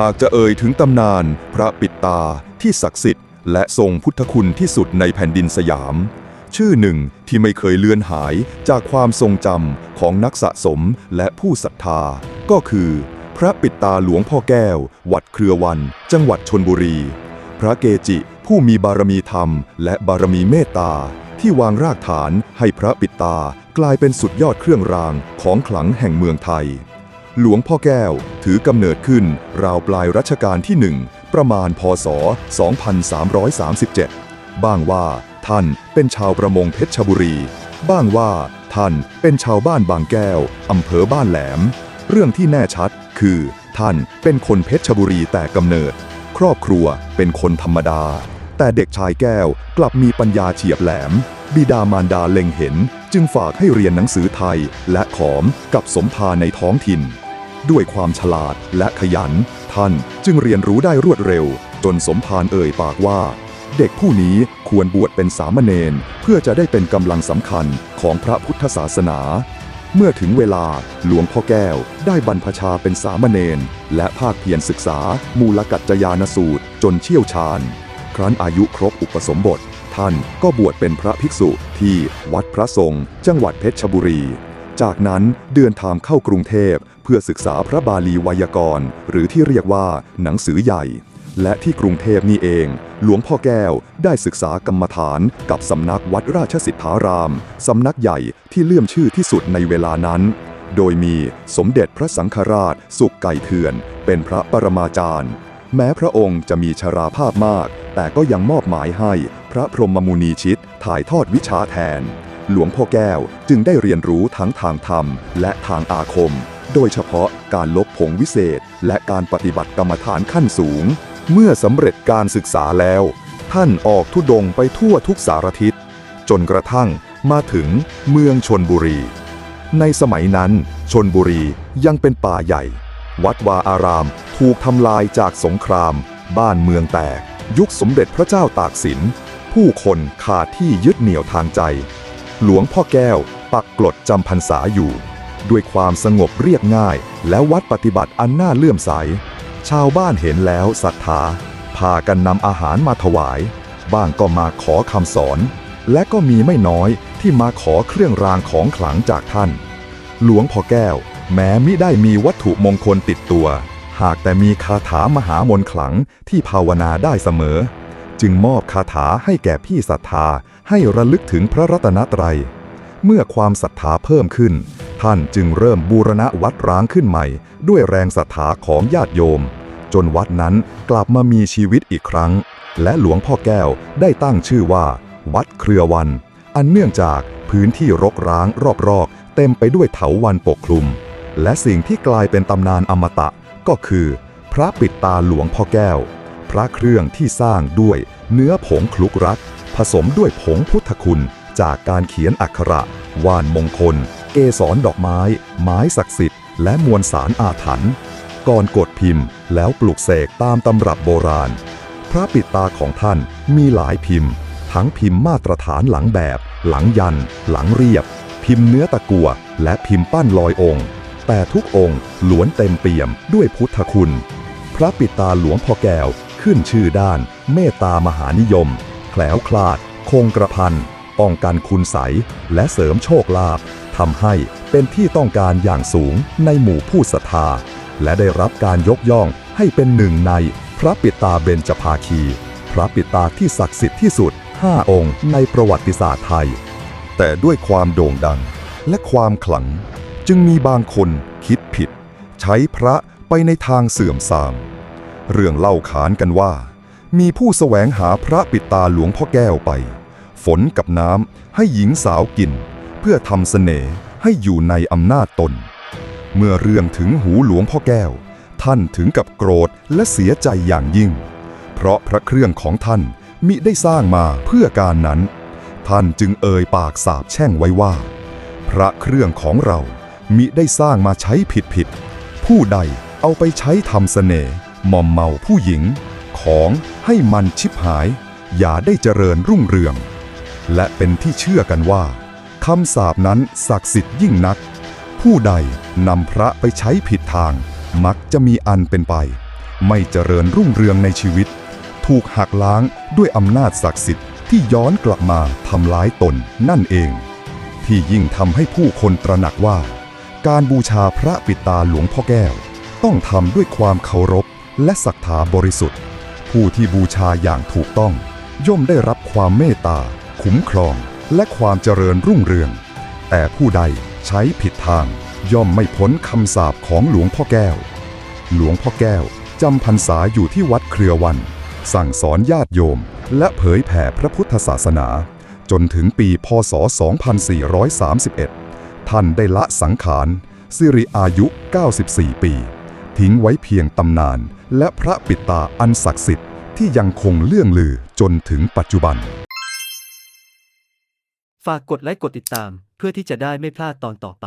หากจะเอ่ยถึงตำนาน พระปิดตาที่ศักดิ์สิทธิ์ และทรงพุทธคุณที่สุดในแผ่นดินสยาม ชื่อหนึ่งที่ไม่เคยเลือนหายจากความทรงจำของนักสะสมและผู้ศรัทธา ก็คือ พระปิดตาหลวงพ่อแก้ว วัดเครือวัน จังหวัดชนบุรี พระเกจิผู้มีบารมีธรรม และบารมีเมตตา ที่วางรากฐานให้พระปิดตากลายเป็นสุดยอดเครื่องรางของขลังแห่งเมืองไทย หลวงพ่อแก้วถือกำเนิดขึ้นราวปลายรัชกาลที่หนึ่งประมาณพศ 2337 บ้างว่าท่านเป็นชาวประมงเพชรบุรี บ้างว่าท่านเป็นชาวบ้านบางแก้วอำเภอบ้านแหลม เรื่องที่แน่ชัดคือ ท่านเป็นคนเพชรบุรีแต่กำเนิด ครอบครัวเป็นคนธรรมดา แต่เด็กชายแก้วกลับมีปัญญาเฉียบแหลม บิดามารดาเล็งเห็น จึงฝากให้เรียนหนังสือไทยและขอมกับสมภาในท้องถิ่น ด้วยความฉลาดและขยัน ท่านจึงเรียนรู้ได้รวดเร็ว จนสมภารเอ่ยปากว่า เด็กผู้นี้ควรบวชเป็นสามเณรเพื่อจะได้เป็นกำลังสำคัญของพระพุทธศาสนา เมื่อถึงเวลาหลวงพ่อแก้วได้บรรพชาเป็นสามเณรและภาคเพียรศึกษา มูลกัจจยานสูตร จนเชี่ยวชาญ ครั้นอายุครบอุปสมบท ท่านก็บวชเป็นพระภิกษุที่วัดพระทรงจังหวัดเพชรบุรี จากนั้นเดินทางเข้ากรุงเทพ เพื่อศึกษาพระบาลีไวยากรณ์ หรือที่เรียกว่าหนังสือใหญ่ และที่กรุงเทพนี่เอง หลวงพ่อแก้วได้ศึกษากรรมฐานกับสำนักวัดราชสิทธาราม สำนักใหญ่ที่เลื่อมชื่อที่สุดในเวลานั้น โดยมีสมเด็จพระสังฆราช สุขไก่เถื่อน เป็นพระปรมาจารย์ แม้พระองค์จะมีชราภาพมาก แต่ก็ยังมอบหมายให้พระพรหมมุนีชิตถ่ายทอดวิชาแทน หลวงพ่อแก้วจึงได้เรียนรู้ทั้งทางธรรมและทางอาคม โดยเฉพาะการลบผงวิเศษ และการปฏิบัติกรรมฐานขั้นสูง เมื่อสำเร็จการศึกษาแล้ว ท่านออกทุดงไปทั่วทุกสารทิศ จนกระทั่งมาถึงเมืองชนบุรี ในสมัยนั้นชนบุรียังเป็นป่าใหญ่ วัดวาอารามถูกทำลายจากสงคราม บ้านเมืองแตก ยุคสมเด็จพระเจ้าตากสิน ผู้คนขาดที่ยึดเหนี่ยวทางใจ หลวงพ่อแก้ว ปักกลดจำพรรษาอยู่ ด้วยความสงบเรียบง่าย และวัดปฏิบัติอันน่าเลื่อมใส ชาวบ้านเห็นแล้วศรัทธา พากันนำอาหารมาถวาย บ้างก็มาขอคำสอน และก็มีไม่น้อยที่มาขอเครื่องรางของขลังจากท่าน หลวงพ่อแก้ว แม้มิได้มีวัตถุมงคลติดตัว หากแต่มีคาถามหามนต์ขลังที่ภาวนาได้เสมอ จึงมอบคาถาให้แก่พี่ศรัทธาให้ระลึกถึงพระรัตนตรัย เมื่อความศรัทธาเพิ่มขึ้น ท่านจึงเริ่มบูรณะวัดร้างขึ้นใหม่ ด้วยแรงศรัทธาของญาติโยม จนวัดนั้นกลับมามีชีวิตอีกครั้ง และหลวงพ่อแก้วได้ตั้งชื่อว่า วัดเครือวัน อันเนื่องจากพื้นที่รกร้างรอบๆ เต็มไปด้วยเถาวันปกคลุม และสิ่งที่กลายเป็นตำนานอมตะก็คือ พระปิดตาหลวงพ่อแก้ว พระเครื่องที่สร้างด้วยเนื้อผงคลุกรัก ผสมด้วยผงพุทธคุณ จากการเขียนอักขระว่านมงคล เกสรดอกไม้ ไม้ศักดิ์สิทธิ์ และมวลสารอาถรรพ์ก่อนกดพิมพ์ แล้วปลุกเสกตามตำรับโบราณ พระปิดตาของท่านมีหลายพิมพ์ ทั้งพิมพ์มาตรฐานหลังแบบ หลังยัน หลังเรียบ พิมพ์เนื้อตะกัว และพิมพ์ปั้นลอยองค์แต่ทุกองค์ล้วนเต็มเปี่ยมด้วยพุทธคุณ พระปิดตาหลวงพ่อแก้ว ขึ้นชื่อด้าน เมตตามหานิยม แคล้วคลาด คงกระพันป้องกันคุณใสยและเสริมโชคลาภทำให้เป็นที่ต้องการอย่างสูงในหมู่ผู้ศรัทธา และได้รับการยกย่องให้เป็นหนึ่งในพระปิตาเบญจภาคี พระปิตาที่ศักดิ์สิทธิ์ที่สุด 5 องค์ในประวัติศาสตร์ไทย แต่ด้วยความโด่งดังและความขลัง จึงมีบางคนคิดผิด ใช้พระไปในทางเสื่อมทราม เรื่องเล่าขานกันว่า มีผู้แสวงหาพระปิดตาหลวงพ่อแก้วไป ฝนกับน้ำให้หญิงสาวกิน เพื่อทำเสน่ห์ให้อยู่ในอำนาจตน เมื่อเรื่องถึงหูหลวงพ่อแก้ว ท่านถึงกับโกรธและเสียใจอย่างยิ่ง เพราะพระเครื่องของท่านมิได้สร้างมาเพื่อการนั้น ท่านจึงเอ่ยปากสาบแช่งไว้ว่า พระเครื่องของเรามิได้สร้างมาใช้ผิดผิดผู้ใดเอาไปใช้ทำเสน่ห์ มอมเมาผู้หญิง ของให้มันชิบหาย อย่าได้เจริญรุ่งเรือง และเป็นที่เชื่อกันว่าคำสาปนั้นศักดิ์สิทธิ์ยิ่งนัก ผู้ใดนำพระไปใช้ผิดทาง มักจะมีอันเป็นไป ไม่เจริญรุ่งเรืองในชีวิต ถูกหักล้างด้วยอำนาจศักดิ์สิทธิ์ที่ย้อนกลับมาทำร้ายตนนั่นเอง ที่ยิ่งทำให้ผู้คนตระหนักว่า การบูชาพระปิดตาหลวงพ่อแก้ว ต้องทำด้วยความเคารพ และศรัทธาบริสุทธิ์ ผู้ที่บูชาอย่างถูกต้อง ย่อมได้รับความเมตตา คุ้มครอง และความเจริญรุ่งเรือง แต่ผู้ใดใช้ผิดทาง ย่อมไม่พ้นคำสาปของหลวงพ่อแก้ว หลวงพ่อแก้วจำพรรษาอยู่ที่วัดเครือวัน สั่งสอนญาติโยม และเผยแผ่พระพุทธศาสนา จนถึงปีพศ 2431 ท่านได้ละสังขารสิริอายุ 94 ปี ทิ้งไว้เพียงตำนาน และพระปิตาอันศักดิ์สิทธิ์ที่ยังคงเลื่องลือจนถึงปัจจุบัน ฝากกดไลค์กดติดตามเพื่อที่จะได้ไม่พลาดตอนต่อไป